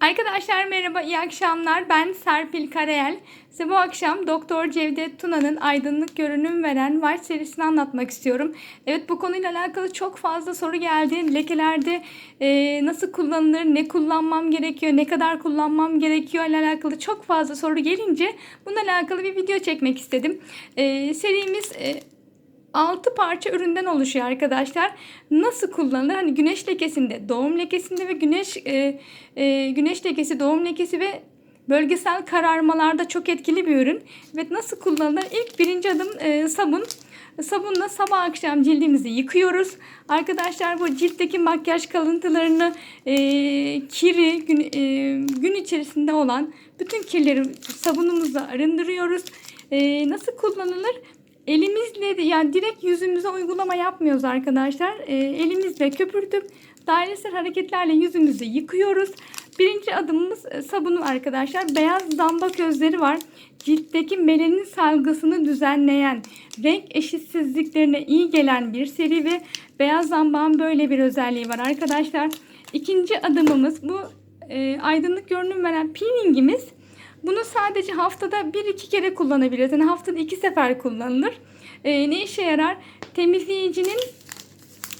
Arkadaşlar merhaba, iyi akşamlar. Ben Serpil Karayel. Size bu akşam Doktor Cevdet Tuna'nın aydınlık görünüm veren White serisini anlatmak istiyorum. Evet bu konuyla alakalı çok fazla soru geldi. Lekelerde e, nasıl kullanılır, ne kullanmam gerekiyor, ne kadar kullanmam gerekiyor ile alakalı çok fazla soru gelince bununla alakalı bir video çekmek istedim. E, serimiz... E, 6 parça üründen oluşuyor arkadaşlar. Nasıl kullanılır? Hani güneş lekesinde, doğum lekesinde ve güneş e, e, güneş lekesi, doğum lekesi ve bölgesel kararmalarda çok etkili bir ürün. Ve nasıl kullanılır? İlk birinci adım e, sabun. Sabunla sabah akşam cildimizi yıkıyoruz. Arkadaşlar bu ciltteki makyaj kalıntılarını, e, kiri, gün, e, gün içerisinde olan bütün kirleri sabunumuzla arındırıyoruz. E, nasıl kullanılır? Elimizle yani direkt yüzümüze uygulama yapmıyoruz arkadaşlar. E, elimizle köpürtüp dairesel hareketlerle yüzümüzü yıkıyoruz. Birinci adımımız e, sabunu arkadaşlar. Beyaz damba közleri var. Ciltteki melanin salgısını düzenleyen, renk eşitsizliklerine iyi gelen bir seri ve beyaz zambağın böyle bir özelliği var arkadaşlar. İkinci adımımız bu e, aydınlık görünüm veren peelingimiz. Bunu sadece haftada bir iki kere kullanabiliriz. Yani haftada iki sefer kullanılır. E, ne işe yarar? Temizleyicinin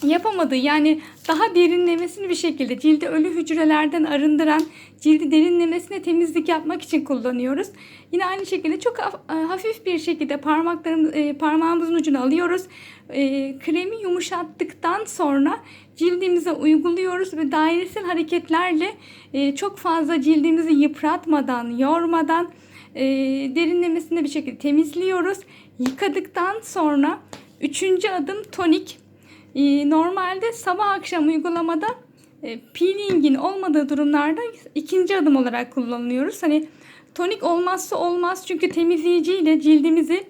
yapamadığı yani daha derinlemesini bir şekilde cildi ölü hücrelerden arındıran cildi derinlemesine temizlik yapmak için kullanıyoruz. Yine aynı şekilde çok hafif bir şekilde parmaklarımız e, parmağımızın ucunu alıyoruz. E, kremi yumuşattıktan sonra cildimize uyguluyoruz ve dairesel hareketlerle e, çok fazla cildimizi yıpratmadan, yormadan derinlemesine bir şekilde temizliyoruz. Yıkadıktan sonra üçüncü adım tonik. Normalde sabah akşam uygulamada peelingin olmadığı durumlarda ikinci adım olarak kullanıyoruz. Hani tonik olmazsa olmaz çünkü temizleyici ile cildimizi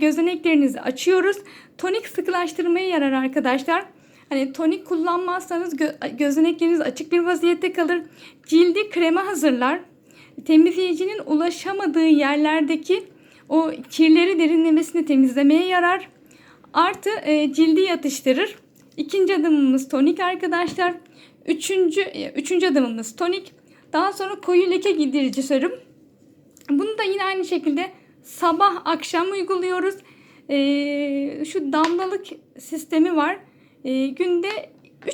gözeneklerinizi açıyoruz. Tonik sıkılaştırmaya yarar arkadaşlar. Hani tonik kullanmazsanız gö- gözenekleriniz açık bir vaziyette kalır. Cildi krema hazırlar. Temizleyicinin ulaşamadığı yerlerdeki o kirleri derinlemesine temizlemeye yarar. Artı e, cildi yatıştırır. İkinci adımımız tonik arkadaşlar. Üçüncü, e, üçüncü adımımız tonik. Daha sonra koyu leke giderici serum. Bunu da yine aynı şekilde sabah akşam uyguluyoruz. E, şu damlalık sistemi var. E, günde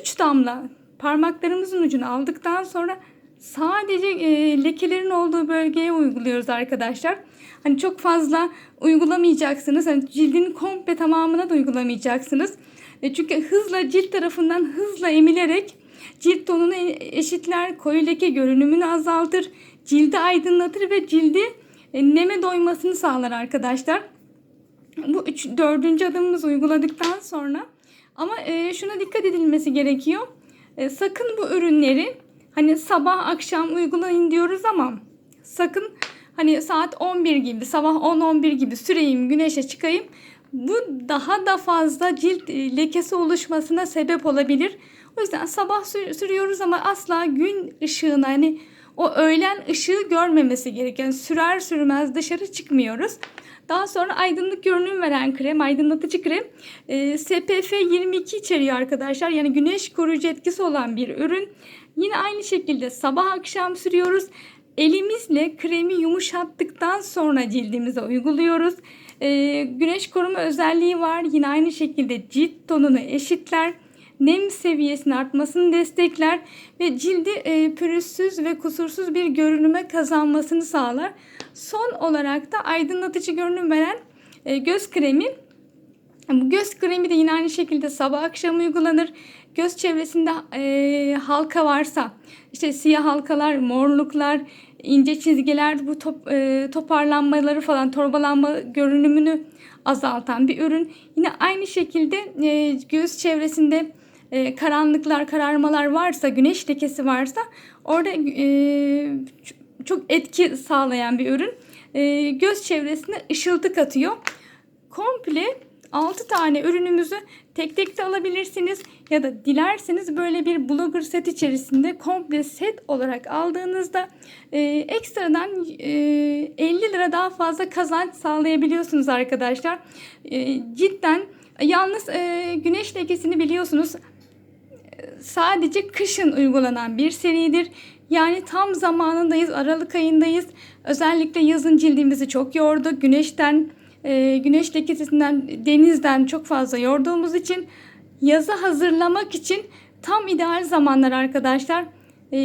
3 damla parmaklarımızın ucunu aldıktan sonra sadece e, lekelerin olduğu bölgeye uyguluyoruz arkadaşlar. Hani çok fazla uygulamayacaksınız. Hani cildin komple tamamına da uygulamayacaksınız. E, çünkü hızla cilt tarafından hızla emilerek cilt tonunu eşitler, koyu leke görünümünü azaltır, cildi aydınlatır ve cildi e, neme doymasını sağlar arkadaşlar. Bu üç, dördüncü adımımızı uyguladıktan sonra ama e, şuna dikkat edilmesi gerekiyor. E, sakın bu ürünleri hani sabah akşam uygulayın diyoruz ama sakın hani saat 11 gibi sabah 10-11 gibi süreyim güneşe çıkayım. Bu daha da fazla cilt e, lekesi oluşmasına sebep olabilir. O yüzden sabah sürüyoruz ama asla gün ışığına hani o öğlen ışığı görmemesi gereken sürer sürmez dışarı çıkmıyoruz. Daha sonra aydınlık görünüm veren krem, aydınlatıcı krem e, SPF 22 içeriyor arkadaşlar. Yani güneş koruyucu etkisi olan bir ürün. Yine aynı şekilde sabah akşam sürüyoruz. Elimizle kremi yumuşattıktan sonra cildimize uyguluyoruz. E, güneş koruma özelliği var. Yine aynı şekilde cilt tonunu eşitler nem seviyesinin artmasını destekler ve cildi e, pürüzsüz ve kusursuz bir görünüme kazanmasını sağlar. Son olarak da aydınlatıcı görünüm veren e, göz kremi. Bu göz kremi de yine aynı şekilde sabah akşam uygulanır. Göz çevresinde e, halka varsa, işte siyah halkalar, morluklar, ince çizgiler, bu top, e, toparlanmaları falan, torbalanma görünümünü azaltan bir ürün. Yine aynı şekilde e, göz çevresinde e, karanlıklar, kararmalar varsa, güneş lekesi varsa orada e, çok etki sağlayan bir ürün. E, göz çevresine ışıltı katıyor. Komple 6 tane ürünümüzü tek tek de alabilirsiniz ya da dilerseniz böyle bir blogger set içerisinde komple set olarak aldığınızda e, ekstradan e, 50 lira daha fazla kazanç sağlayabiliyorsunuz arkadaşlar. E, cidden yalnız e, güneş lekesini biliyorsunuz sadece kışın uygulanan bir seridir. Yani tam zamanındayız. Aralık ayındayız. Özellikle yazın cildimizi çok yordu. Güneşten, e, güneş lekesinden, denizden çok fazla yorduğumuz için yaza hazırlamak için tam ideal zamanlar arkadaşlar. E,